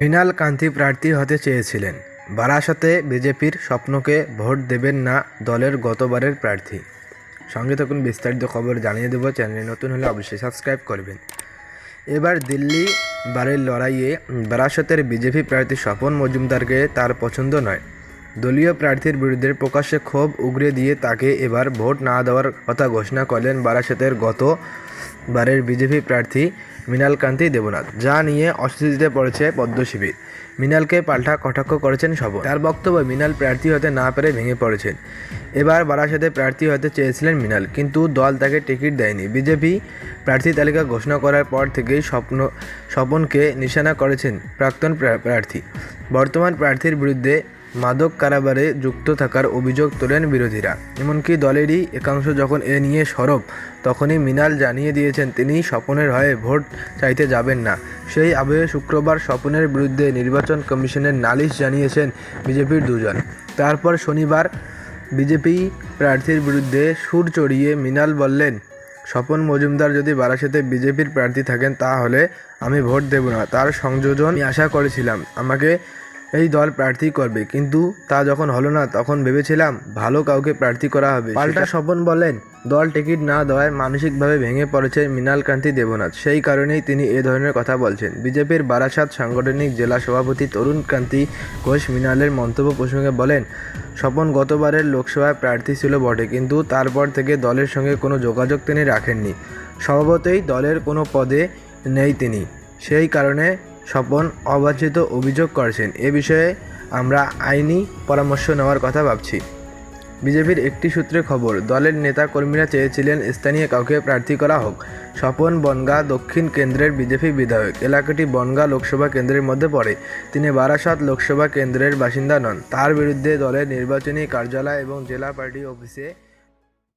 মৃণাল কান্তি প্রার্থী হতে চেয়েছিলেন। বারাসতে বিজেপির স্বপ্নকে ভোট দেবেন না দলের গতবারের প্রার্থী। সঙ্গে থাকুন বিস্তারিত খবর জানিয়ে দেবো। চ্যানেলে নতুন হলে অবশ্যই সাবস্ক্রাইব করবেন। এবার দিল্লি বারের লড়াইয়ে বারাসতের বিজেপি প্রার্থী স্বপন মজুমদারকে তার পছন্দ নয়। দলীয় প্রার্থীর বিরুদ্ধে প্রকাশ্যে ক্ষোভ উগরে দিয়ে তাকে এবার ভোট না দেওয়ার কথা ঘোষণা করলেন বারাসতের গত বারের বিজেপি প্রার্থী মৃণাল কান্তি দেবনাথ, যা নিয়ে অস্বস্তিতে পড়েছে পদ্ম শিবির মৃণালকে পাল্টা কটাক্ষ করেছেন স্বপন তার বক্তব্য মৃণাল প্রার্থী হতে না পেরে ভেঙে পড়েছেন। এবার বারাসাতে প্রার্থী হতে চেয়েছিলেন মৃণাল কিন্তু দল তাকে টিকিট দেয়নি। বিজেপি প্রার্থী তালিকা ঘোষণা করার পর থেকেই স্বপ্ন স্বপনকে নিশানা করেছেন প্রাক্তন প্রা- প্রার্থী। বর্তমান প্রার্থীর বিরুদ্ধে মাদক কারাবারে যুক্ত থাকার অভিযোগ তোলেন বিরোধীরা। এমনকি দলেরই একাংশ যখন এ নিয়ে সরব, তখনই মিনাল জানিয়ে দিয়েছেন তিনি স্বপনের হয়ে ভোট চাইতে যাবেন না। সেই আবহে শুক্রবার স্বপনের বিরুদ্ধে নির্বাচন কমিশনের নালিশ জানিয়েছেন বিজেপির দুজন। তারপর শনিবার বিজেপি প্রার্থীর বিরুদ্ধে সুর চড়িয়ে মিনাল বললেন, স্বপন মজুমদার যদি বারাসাতে বিজেপির প্রার্থী থাকেন তাহলে আমি ভোট দেব না। তার সংযোজন আশা করেছিলাম। আমাকে এই দল প্রার্থী করবে। কিন্তু তা যখন হলো না তখন ভেবেছিলাম ভালো কাউকে প্রার্থী করা হবে। পাল্টা স্বপন বলেন দল টিকিট না দেওয়ায় মানসিকভাবে ভেঙে পড়েছে মৃণালকান্তি দেবনাথ। সেই কারণেই তিনি এ ধরনের কথা বলছেন। বিজেপির বারাসাত সাংগঠনিক জেলা সভাপতি তরুণ কান্তি ঘোষ মৃণালের মন্তব্য প্রসঙ্গে বলেন স্বপন গতবারের লোকসভায় প্রার্থী ছিল বটে কিন্তু তারপর থেকে দলের সঙ্গে কোনো যোগাযোগ তিনি রাখেননি। স্বভাবতই দলের কোনো পদে নেই তিনি। সেই কারণে স্বপন অবাঞ্ছিত অভিযোগ করেছেন। এ বিষয়ে আমরা আইনি পরামর্শ নেওয়ার কথা ভাবছি। বিজেপির একটি সূত্রে খবর, দলের নেতা কর্মীরা চেয়েছিলেন স্থানীয় কাউকে প্রার্থী করা হোক। স্বপন বনগা দক্ষিণ কেন্দ্রের বিজেপি বিধায়ক। এলাকাটি বনগা লোকসভা কেন্দ্রের মধ্যে পড়ে। তিনি বারাসাত লোকসভা কেন্দ্রের বাসিন্দা নন। তার বিরুদ্ধে দলের নির্বাচনী কার্যালয় এবং জেলা পার্টি অফিসে